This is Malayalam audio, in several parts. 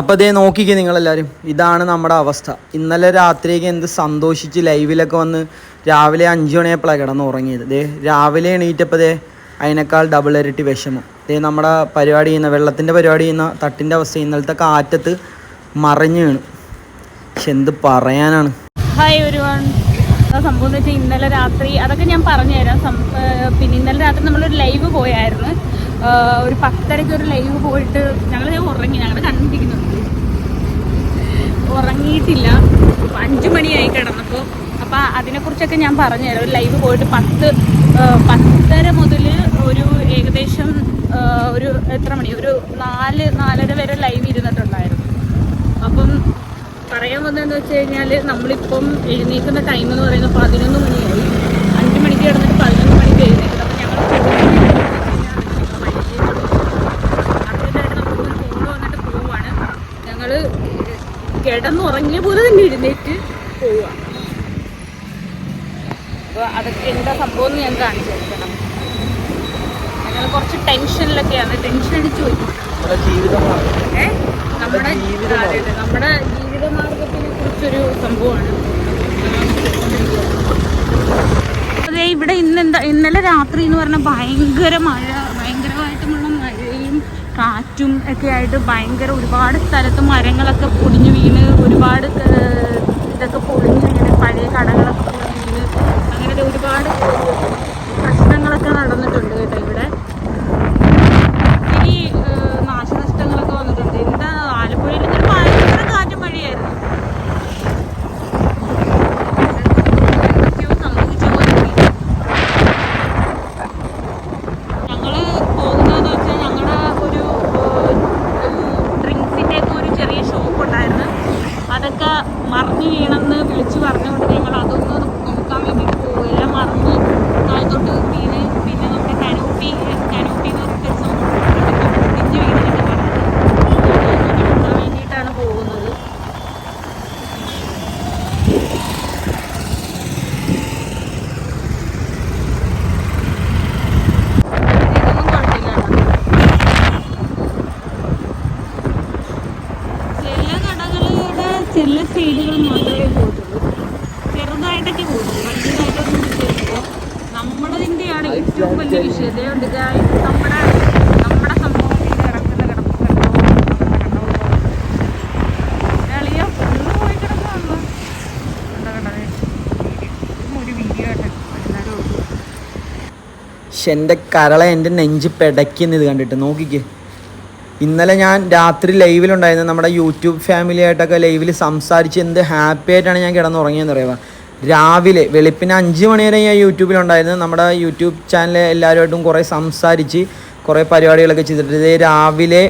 അപ്പോൾ അതേ നോക്കിക്കേ നിങ്ങളെല്ലാവരും ഇതാണ് നമ്മുടെ അവസ്ഥ. ഇന്നലെ രാത്രിയൊക്കെ എന്ത് സന്തോഷിച്ച് ലൈവിലൊക്കെ വന്ന് രാവിലെ അഞ്ച് മണിയപ്പോഴാണ് കിടന്ന് ഉറങ്ങിയത് ദേ രാവിലെ എണീറ്റപ്പോൾ ദേ അതിനേക്കാൾ ഡബിൾ ഇരട്ടി വിഷമം. ദേ നമ്മുടെ പരിപാടി ചെയ്യുന്ന വെള്ളത്തിന്റെ പരിപാടി ചെയ്യുന്ന തട്ടിന്റെ അവസ്ഥ ഇന്നലത്തെ കാറ്റത്ത് മറിഞ്ഞു വീണു. പക്ഷെ എന്ത് പറയാനാണ്? ഹായ് ഒരു സംഭവം എന്ന് വെച്ചാൽ ഇന്നലെ രാത്രി അതൊക്കെ ഞാൻ പറഞ്ഞു തരാം. പിന്നെ ഇന്നലെ രാത്രി നമ്മളൊരു ലൈവ് പോയായിരുന്നു. ഒരു പത്തരയ്ക്ക് ഒരു ലൈവ് പോയിട്ട് ഞങ്ങൾ ഞാൻ ഉറങ്ങി ഞങ്ങൾ കണ്ടിരിക്കുന്നുണ്ട് ഉറങ്ങിയിട്ടില്ല ഇപ്പൊ അഞ്ച് മണിയായി കിടന്നപ്പോൾ അപ്പോൾ അതിനെക്കുറിച്ചൊക്കെ ഞാൻ പറഞ്ഞുതരാം. ഒരു ലൈവ് പോയിട്ട് പത്ത് പത്തര മുതൽ ഒരു ഏകദേശം ഒരു എത്ര മണി? ഒരു നാല് നാലര വരെ ലൈവ് ഇരുന്നിട്ടുണ്ടായിരുന്നു. അപ്പം പറയാൻ വന്നതെന്ന് വെച്ച് കഴിഞ്ഞാൽ നമ്മളിപ്പം എഴുന്നേൽക്കുന്ന ടൈം എന്ന് പറയുന്നത് പതിനൊന്ന് മണിയായി. അഞ്ച് മണിക്ക് കിടന്നിട്ട് പതിനൊന്ന് മണിക്ക് എഴുന്നേൽക്കുന്നത് അപ്പം ഞങ്ങൾ കിടന്നുറങ്ങിയ പോലെ തന്നെ എഴുന്നേറ്റ് പോവുക അപ്പോൾ അതൊക്കെ എന്താ സംഭവം എന്ന് ഞാൻ കാണിച്ചു തരണം ഞങ്ങൾ കുറച്ച് ടെൻഷനിലൊക്കെയാണ്. ടെൻഷൻ അടിച്ചു പോയി. നമ്മുടെ ജീവിതമാണ് നമ്മുടെ അതെ, അതെ, നമ്മുടെ ജീവിതമാർഗത്തിനെ കുറിച്ചൊരു സംഭവമാണ്. അതെ ഇവിടെ ഇന്നെന്താ ഇന്നലെ രാത്രി എന്ന് പറഞ്ഞാൽ ഭയങ്കര മഴ ഭയങ്കരമായിട്ടുമുള്ള മഴയും കാറ്റും ഒക്കെ ആയിട്ട് ഭയങ്കര ഒരുപാട് സ്ഥലത്ത് മരങ്ങളൊക്കെ പൊടിഞ്ഞു വീണ് ഒരുപാട് ഏർ, ഇതൊക്കെ പൊളിഞ്ഞ് ഇങ്ങനെ പഴയ കടകളൊക്കെ പൊളിഞ്ഞ് വീണ് അങ്ങനെ ഒരുപാട് പ്രശ്നങ്ങളൊക്കെ നടന്നിട്ടുണ്ട് കേട്ടോ ഇവിടെ ഒത്തിരി ഏഹ്, നാശനഷ്ടങ്ങളൊക്കെ വന്നിട്ടുണ്ട് എന്താ ആലപ്പുഴയിൽ ഇന്നലെ ഭയങ്കര കാറ്റും മഴയായിരുന്നു എന്തൊക്കെയോ സംഭവിച്ചു പോയി. ഞങ്ങൾ പോകുന്നതെന്ന് വെച്ചാൽ ഞങ്ങളുടെ ഒരു ഡ്രിങ്ക്സിന്റെ ഒക്കെ ഒരു ചെറിയ ഷോപ്പ് ഉണ്ടായിരുന്നു അതൊക്കെ മറിഞ്ഞു വീണെന്ന് വിളിച്ചു പറഞ്ഞുകൊണ്ട് ഞങ്ങൾ അതൊന്ന് നോക്കാൻ വേണ്ടിയിട്ട് പോവുകയില്ല. മറിഞ്ഞ് താഴത്തോട്ട് വീണ് പിന്നെ നമുക്ക് കനോപ്പി കനോപ്പി ചില സൈഡുകൾ മാത്രമേ പോയിട്ടുള്ളൂ ചെറുതായിട്ടൊക്കെ പോകുള്ളൂ വലുതായിട്ടൊന്നും ചെയ്യുമ്പോൾ നമ്മളതിന്റെയാണ് ഏറ്റവും വലിയ വിഷയം. നമ്മുടെ നമ്മുടെ സംഭവത്തിൽ ഒരു വീഡിയോ ആട്ടെ എന്റെ കരള എന്റെ നെഞ്ച് കണ്ടിട്ട്. നോക്കിക്കേ. ഇന്നലെ ഞാൻ രാത്രി ലൈവിലുണ്ടായിരുന്നു നമ്മുടെ യൂട്യൂബ് ഫാമിലി ആയിട്ടൊക്കെ ലൈവിൽ സംസാരിച്ച് എന്ത് ഹാപ്പി ആയിട്ടാണ് ഞാൻ കിടന്നുറങ്ങിയെന്ന് പറയുക രാവിലെ വെളുപ്പിന് അഞ്ച് മണി വരെ ഞാൻ യൂട്യൂബിലുണ്ടായിരുന്നു നമ്മുടെ യൂട്യൂബ് ചാനൽ എല്ലാവരുമായിട്ടും കുറേ സംസാരിച്ച് കുറേ പരിപാടികളൊക്കെ ചെയ്തിട്ട് രാവിലെ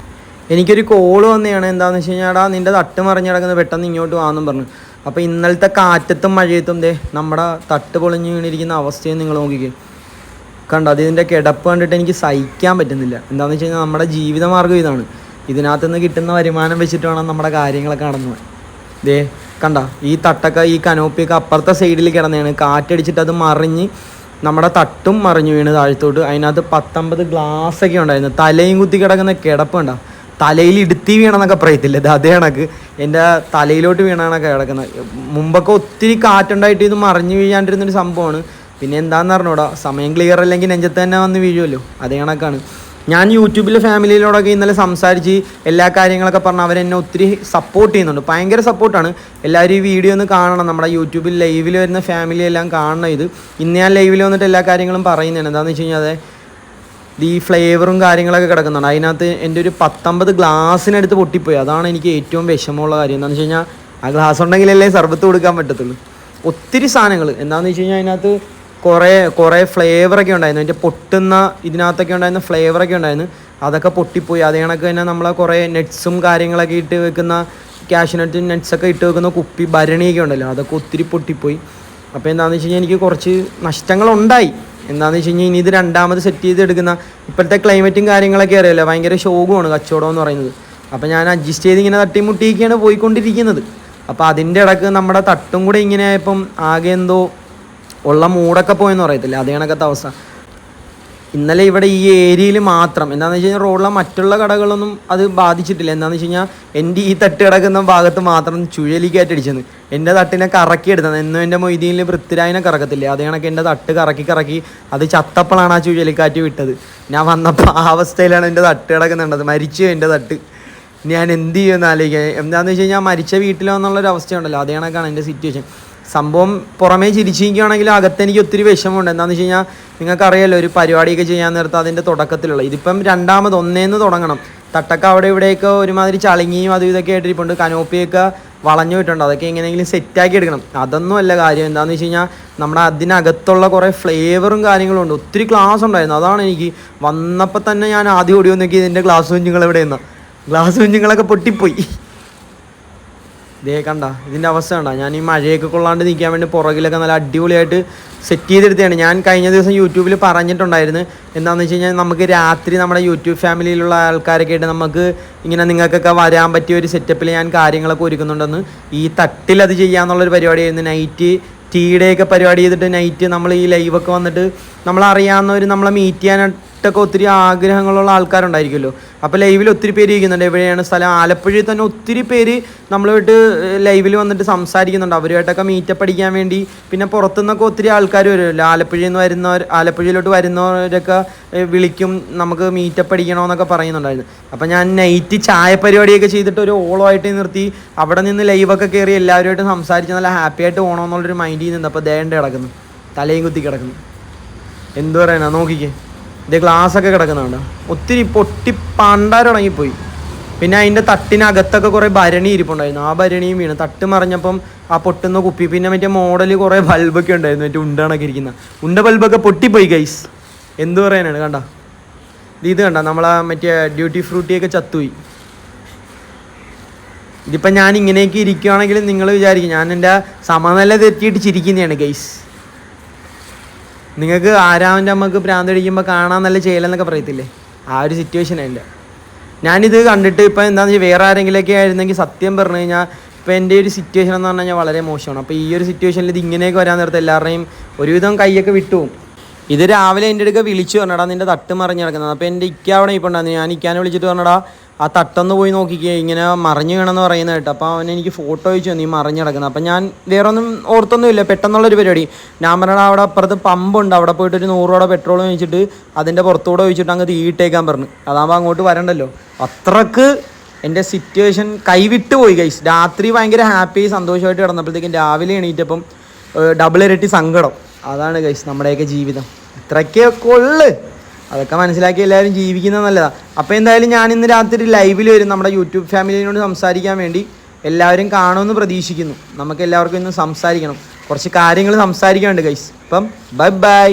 എനിക്കൊരു കോൾ വന്നതാണ് എന്താണെന്ന് വെച്ച് കഴിഞ്ഞാൽ നിന്റെ തട്ട് മറിഞ്ഞ് കിടക്കുന്നത് പെട്ടെന്ന് ഇങ്ങോട്ട് വാന്നും പറഞ്ഞു. അപ്പോൾ ഇന്നലത്തെ കാറ്റത്തും മഴയത്തും ദേ നമ്മുടെ തട്ട് പൊളിഞ്ഞ് വീണിരിക്കുന്ന അവസ്ഥയും നിങ്ങൾ നോക്കിക്കേ. കണ്ടോ? അത് ഇതിന്റെ കിടപ്പ് കണ്ടിട്ട് എനിക്ക് സഹിക്കാൻ പറ്റുന്നില്ല. എന്താണെന്ന് വെച്ച് കഴിഞ്ഞാൽ നമ്മുടെ ജീവിതമാർഗം ഇതാണ്. ഇതിനകത്ത് നിന്ന് കിട്ടുന്ന വരുമാനം വെച്ചിട്ട് വേണം നമ്മുടെ കാര്യങ്ങളൊക്കെ നടന്നു ദേ കണ്ട? ഈ തട്ടൊക്കെ ഈ കനോപ്പിയൊക്കെ അപ്പുറത്തെ സൈഡിൽ കിടന്നതാണ്. കാറ്റടിച്ചിട്ട് അത് മറിഞ്ഞ് നമ്മുടെ തട്ടും മറിഞ്ഞു വീണ് താഴത്തോട്ട്. അതിനകത്ത് പത്തൊമ്പത് ഗ്ലാസ് ഒക്കെ ഉണ്ടായിരുന്നു. തലയും കുത്തി കിടക്കുന്ന കിടപ്പ് കണ്ട? തലയിൽ ഇടുത്തി വീണെന്നൊക്കെ പറയത്തില്ല? ഇത് അതേ കണക്ക്. എന്റെ തലയിലോട്ട് വീണാണൊക്കെ കിടക്കുന്നത്. മുമ്പൊക്കെ ഒത്തിരി കാറ്റുണ്ടായിട്ട് ഇത് മറിഞ്ഞു വീഴാണ്ടിരുന്നൊരു സംഭവമാണ്. പിന്നെ എന്താണെന്ന് അറിഞ്ഞൂടാ സമയം ക്ലിയർ അല്ലെങ്കിൽ നെഞ്ചത്ത് തന്നെ വന്ന് വീഴുമല്ലോ അതേ കണക്കാണ്. ഞാൻ യൂട്യൂബിലെ ഫാമിലിയിലോടൊക്കെ ഇന്നലെ സംസാരിച്ച് എല്ലാ കാര്യങ്ങളൊക്കെ പറഞ്ഞ് അവരെന്നെ ഒത്തിരി സപ്പോർട്ട് ചെയ്യുന്നുണ്ട്. ഭയങ്കര സപ്പോർട്ടാണ് എല്ലാവരും ഈ വീഡിയോ ഒന്ന് കാണണം. നമ്മുടെ യൂട്യൂബിൽ ലൈവിൽ വരുന്ന ഫാമിലി എല്ലാം കാണണം ഇത്. ഇന്ന് ഞാൻ ലൈവിൽ വന്നിട്ട് എല്ലാ കാര്യങ്ങളും പറയുന്നതാണ്. എന്താണെന്ന് വെച്ച് കഴിഞ്ഞാൽ അതെ ഈ ഫ്ലേവറും കാര്യങ്ങളൊക്കെ കിടക്കുന്നുണ്ട്. അതിനകത്ത് എന്റെ ഒരു പത്തൊമ്പത് ഗ്ലാസ്സിനടുത്ത് പൊട്ടിപ്പോയി. അതാണ് എനിക്ക് ഏറ്റവും വിഷമമുള്ള കാര്യം. എന്താണെന്ന് വെച്ച് കഴിഞ്ഞാൽ ആ ഗ്ലാസ് ഉണ്ടെങ്കിലല്ലേ സർബത്ത് കൊടുക്കാൻ പറ്റത്തുള്ളൂ. ഒത്തിരി സാധനങ്ങൾ എന്താണെന്ന് വെച്ച് കഴിഞ്ഞാൽ അതിനകത്ത് കുറേ കുറേ ഫ്ലേവറൊക്കെ ഉണ്ടായിരുന്നു. അതിന്റെ പൊട്ടുന്ന ഇതിനകത്തൊക്കെ ഉണ്ടായിരുന്ന ഫ്ലേവറൊക്കെ ഉണ്ടായിരുന്നു. അതൊക്കെ പൊട്ടിപ്പോയി. അതേ കണക്ക് തന്നെ നമ്മളെ കുറേ നെറ്റ്സും കാര്യങ്ങളൊക്കെ ഇട്ട് വെക്കുന്ന കാഷ്നട്ടും നെറ്റ്സൊക്കെ ഇട്ട് വെക്കുന്ന കുപ്പി ഭരണിയൊക്കെ ഉണ്ടല്ലോ. അതൊക്കെ ഒത്തിരി പൊട്ടിപ്പോയി. അപ്പോൾ എന്താണെന്ന് വെച്ച് കഴിഞ്ഞാൽ എനിക്ക് കുറച്ച് നഷ്ടങ്ങളുണ്ടായി. എന്താണെന്ന് വെച്ച് കഴിഞ്ഞാൽ ഇനി ഇത് രണ്ടാമത് സെറ്റ് ചെയ്തെടുക്കുന്ന ഇപ്പോഴത്തെ ക്ലൈമറ്റും കാര്യങ്ങളൊക്കെ അറിയാലോ. ഭയങ്കര ശോകമാണ് കച്ചവടം എന്ന് പറയുന്നത്. അപ്പോൾ ഞാൻ അഡ്ജസ്റ്റ് ചെയ്ത് ഇങ്ങനെ തട്ടി തട്ടിമുട്ടിയൊക്കെയാണ് പോയിക്കൊണ്ടിരിക്കുന്നത്. അപ്പോൾ അതിന്റെ ഇടയ്ക്ക് നമ്മുടെ തട്ടും കൂടെ ഇങ്ങനെ ഇപ്പം ആകെ എന്തോ ഉള്ള മൂടൊക്കെ പോയെന്ന് പറയത്തില്ല? അതേ കണക്കത്തെ അവസ്ഥ. ഇന്നലെ ഇവിടെ ഈ ഏരിയയിൽ മാത്രം. എന്താണെന്ന് വെച്ച് കഴിഞ്ഞാൽ റോഡിലെ മറ്റുള്ള കടകളൊന്നും അത് ബാധിച്ചിട്ടില്ല. എന്താണെന്ന് വെച്ച് കഴിഞ്ഞാൽ എന്റെ ഈ തട്ട് കിടക്കുന്ന ഭാഗത്ത് മാത്രം ചുഴലിക്കാറ്റ് അടിച്ചെന്ന്. എന്റെ തട്ടിനെ കറക്കി എടുത്തത്. എന്നും എന്റെ മൊയ്തീനിൽ പൃഥ്വിരാജിനെ കറക്കത്തില്ല? അതേ കണക്ക് എന്റെ തട്ട് കറക്കി കറക്കി അത് ചത്തപ്പോഴാണ് ആ ചുഴലിക്കാറ്റ് വിട്ടത്. ഞാൻ വന്നപ്പോൾ ആ അവസ്ഥയിലാണ് എന്റെ തട്ട് കിടക്കുന്നുണ്ടത് മരിച്ചു എന്റെ തട്ട്. ഞാൻ എന്ത് ചെയ്യുമെന്ന് ആലോചിക്കുക എന്താണെന്ന് വെച്ച് കഴിഞ്ഞാൽ മരിച്ച വീട്ടിലോ എന്നുള്ളൊരു അവസ്ഥയുണ്ടല്ലോ അതേ കണക്കാണ് എന്റെ സിറ്റുവേഷൻ സംഭവം പുറമേ ചിരിച്ചിരിക്കുകയാണെങ്കിൽ അകത്ത് എനിക്ക് ഒത്തിരി വിഷമമുണ്ട്. എന്താണെന്ന് വെച്ച് കഴിഞ്ഞാൽ നിങ്ങൾക്കറിയാലോ ഒരു പരിപാടിയൊക്കെ ചെയ്യാൻ നേരത്ത് അതിന്റെ തുടക്കത്തിലുള്ള ഇതിപ്പം രണ്ടാമത് ഒന്നേന്ന് തുടങ്ങണം. തട്ടക്ക അവിടെ ഇവിടെയൊക്കെ ഒരുമാതിരി ചളിങ്ങിയും അതും ഇതൊക്കെ ആയിട്ടിരിപ്പുണ്ട്. കനോപ്പിയൊക്കെ വളഞ്ഞു വിട്ടുണ്ട് അതൊക്കെ എങ്ങനെയെങ്കിലും സെറ്റാക്കി എടുക്കണം. അതൊന്നും അല്ല കാര്യം. എന്താണെന്ന് വെച്ച് കഴിഞ്ഞാൽ നമ്മുടെ അതിനകത്തുള്ള കുറേ ഫ്ലേവറും കാര്യങ്ങളും ഉണ്ട്. ഒത്തിരി ക്ലാസ് ഉണ്ടായിരുന്നു. അതാണ് എനിക്ക് വന്നപ്പോൾ തന്നെ ഞാൻ ആദ്യം ഓടി നോക്കി ഇതിന്റെ ഗ്ലാസ് കുഞ്ഞുങ്ങൾ എവിടെയെന്ന് ഗ്ലാസ് കുഞ്ഞുങ്ങളൊക്കെ പൊട്ടിപ്പോയി. ഇതേ കണ്ട ഇതിന്റെ അവസ്ഥ കണ്ട. ഞാൻ ഈ മഴയൊക്കെ കൊള്ളാണ്ട് നിൽക്കാൻ വേണ്ടി പുറകിലൊക്കെ നല്ല അടിപൊളിയായിട്ട് സെറ്റ് ചെയ്തെടുത്തതാണ്. ഞാൻ കഴിഞ്ഞ ദിവസം യൂട്യൂബിൽ പറഞ്ഞിട്ടുണ്ടായിരുന്നു. എന്താണെന്ന് വെച്ച് കഴിഞ്ഞാൽ നമുക്ക് രാത്രി നമ്മുടെ യൂട്യൂബ് ഫാമിലിയിലുള്ള ആൾക്കാരൊക്കെ ആയിട്ട് നമുക്ക് ഇങ്ങനെ നിങ്ങൾക്കൊക്കെ വരാൻ പറ്റിയ ഒരു സെറ്റപ്പിൽ ഞാൻ കാര്യങ്ങളൊക്കെ ഒരുക്കുന്നുണ്ടെന്ന്. ഈ തട്ടിൽ അത് ചെയ്യാന്നുള്ളൊരു പരിപാടിയായിരുന്നു. നൈറ്റ് ടീയുടെയൊക്കെ പരിപാടി ചെയ്തിട്ട് നൈറ്റ് നമ്മൾ ഈ ലൈവൊക്കെ വന്നിട്ട് നമ്മളറിയാവുന്നവർ നമ്മളെ മീറ്റ് ചെയ്യാനായിട്ടൊക്കെ ഒത്തിരി ആഗ്രഹങ്ങളുള്ള ആൾക്കാരുണ്ടായിരിക്കുമല്ലോ. അപ്പോൾ ലൈവിൽ ഒത്തിരി പേര് ഇരിക്കുന്നുണ്ട്. എവിടെയാണ് സ്ഥലം? ആലപ്പുഴയിൽ തന്നെ ഒത്തിരി പേര് നമ്മളുമായിട്ട് ലൈവിൽ വന്നിട്ട് സംസാരിക്കുന്നുണ്ട്. അവരുമായിട്ടൊക്കെ മീറ്റപ്പ് അടിക്കാൻ വേണ്ടി. പിന്നെ പുറത്തുനിന്നൊക്കെ ഒത്തിരി ആൾക്കാർ വരുമല്ലോ. ആലപ്പുഴയിൽ നിന്ന് വരുന്നവർ ആലപ്പുഴയിലോട്ട് വരുന്നവരൊക്കെ വിളിക്കും. നമുക്ക് മീറ്റപ്പ് അടിക്കണമെന്നൊക്കെ പറയുന്നുണ്ടായിരുന്നു. അപ്പം ഞാൻ നൈറ്റ് ചായ പരിപാടിയൊക്കെ ചെയ്തിട്ട് ഒരു ഓളമായിട്ട് നിർത്തി. അവിടെ നിന്ന് ലൈവൊക്കെ കയറി എല്ലാവരുമായിട്ട് സംസാരിച്ച് നല്ല ഹാപ്പി ആയിട്ട് പോകണമെന്നുള്ളൊരു മൈൻഡിൽ നിന്ന് അപ്പോൾ ദേണ്ട കിടക്കുന്നു. തലയും കുത്തി കിടക്കുന്നു. എന്തു പറയാനാ? നോക്കിക്കേ. ഇത് ഗ്ലാസ് ഒക്കെ കിടക്കുന്നുണ്ട്. ഒത്തിരി പൊട്ടി പണ്ടാരടങ്ങിപ്പോയി. പിന്നെ അതിന്റെ തട്ടിനകത്തൊക്കെ കുറേ ഭരണി ഇരിപ്പുണ്ടായിരുന്നു. ആ ഭരണിയും വീണ്. തട്ട് മറിഞ്ഞപ്പം ആ പൊട്ടുന്ന കുപ്പി പിന്നെ മറ്റേ മോഡൽ കുറേ ബൾബൊക്കെ ഉണ്ടായിരുന്നു. മറ്റേ ഉണ്ടണൊക്കെ ഇരിക്കുന്ന. ഉണ്ട ബൾബൊക്കെ പൊട്ടിപ്പോയി ഗൈസ് എന്ത് പറയാനാണ്? കണ്ട. ഇത് കണ്ട. നമ്മളാ മറ്റേ ഡ്യൂട്ടി ഫ്രൂട്ടിയൊക്കെ ചത്തുപോയി. ഇതിപ്പോൾ ഞാൻ ഇങ്ങനെയൊക്കെ ഇരിക്കുകയാണെങ്കിൽ നിങ്ങൾ വിചാരിക്കും ഞാൻ എന്റെ സമനില തെറ്റിയിട്ട് ചിരിക്കുന്നതാണ് ഗൈസ് നിങ്ങൾക്ക് ആരാമന്റെ അമ്മയ്ക്ക് ഭ്രാന്ത് അടിക്കുമ്പോൾ കാണാൻ നല്ല ചെയ്യലെന്നൊക്കെ പറയത്തില്ലേ? ആ ഒരു സിറ്റുവേഷൻ എന്റെ. ഞാനിത് കണ്ടിട്ട് ഇപ്പം എന്താണെന്ന് വെച്ചാൽ വേറെ ആരെങ്കിലുമൊക്കെ ആയിരുന്നെങ്കിൽ സത്യം പറഞ്ഞു കഴിഞ്ഞാൽ ഇപ്പം എന്റെ ഒരു സിറ്റുവേഷൻ എന്ന് പറഞ്ഞു കഴിഞ്ഞാൽ വളരെ മോശമാണ്. അപ്പോൾ ഈ ഒരു സിറ്റുവേഷനിൽ ഇത് ഇങ്ങനെയൊക്കെ വരാൻ നേരത്തെ എല്ലാവരുടെയും ഒരുവിധം കൈയൊക്കെ വിട്ടുപോകും ഇത് രാവിലെ എന്റെ അടുക്ക വിളിച്ചു പറഞ്ഞടാ നിന്റെ തട്ട് മറിഞ്ഞ് കിടക്കുന്നത്. അപ്പോൾ എന്റെ ഇക്ക ഇപ്പോൾ ഉണ്ടായിരുന്നു ഞാൻ ഇക്കാനെ വിളിച്ചിട്ട് പറഞ്ഞടാ ആ തട്ടൊന്ന് പോയി നോക്കിക്കേ ഇങ്ങനെ മറിഞ്ഞു വീണെന്ന് പറയുന്നത് കേട്ടോ. അപ്പോൾ അവൻ എനിക്ക് ഫോട്ടോ അയച്ചു നീ മറിഞ്ഞു കിടക്കുന്നത്. അപ്പം ഞാൻ വേറെ ഒന്നും ഓർത്തൊന്നുമില്ല പെട്ടെന്നുള്ളൊരു പരിപാടി. ഞാൻ പറഞ്ഞാൽ അവിടെ അപ്പുറത്ത് പമ്പുണ്ട് അവിടെ പോയിട്ട് ഒരു നൂറ് രൂപ പെട്രോൾ ഒഴിച്ചിട്ട് അതിന്റെ പുറത്തൂടെ ഒഴിച്ചിട്ട് അങ്ങ് തീയിട്ടേക്കാൻ പറഞ്ഞു. അതാകുമ്പോൾ അങ്ങോട്ട് വരണ്ടല്ലോ. അത്രയ്ക്ക് എന്റെ സിറ്റുവേഷൻ കൈവിട്ട് പോയി ഗൈസ് രാത്രി ഭയങ്കര ഹാപ്പി സന്തോഷമായിട്ട് കിടന്നപ്പോഴത്തേക്കും രാവിലെ എണീറ്റപ്പം ഡബിൾ ഇരട്ടി സങ്കടം. അതാണ് ഗൈസ് നമ്മുടെയൊക്കെ ജീവിതം. ഇത്രയ്ക്കൊക്കെ ഉള്ളു. അതൊക്കെ മനസ്സിലാക്കി എല്ലാവരും ജീവിക്കുന്നത് നല്ലതാണ് അപ്പോൾ എന്തായാലും ഞാൻ ഇന്ന് രാത്രി ലൈവിൽ വരും നമ്മുടെ യൂട്യൂബ് ഫാമിലിനോട് സംസാരിക്കാൻ വേണ്ടി. എല്ലാവരും കാണുമെന്ന് പ്രതീക്ഷിക്കുന്നു. നമുക്ക് എല്ലാവർക്കും ഇന്ന് സംസാരിക്കണം. കുറച്ച് കാര്യങ്ങൾ സംസാരിക്കാനുണ്ട് ഗൈസ് അപ്പം ബൈ ബൈ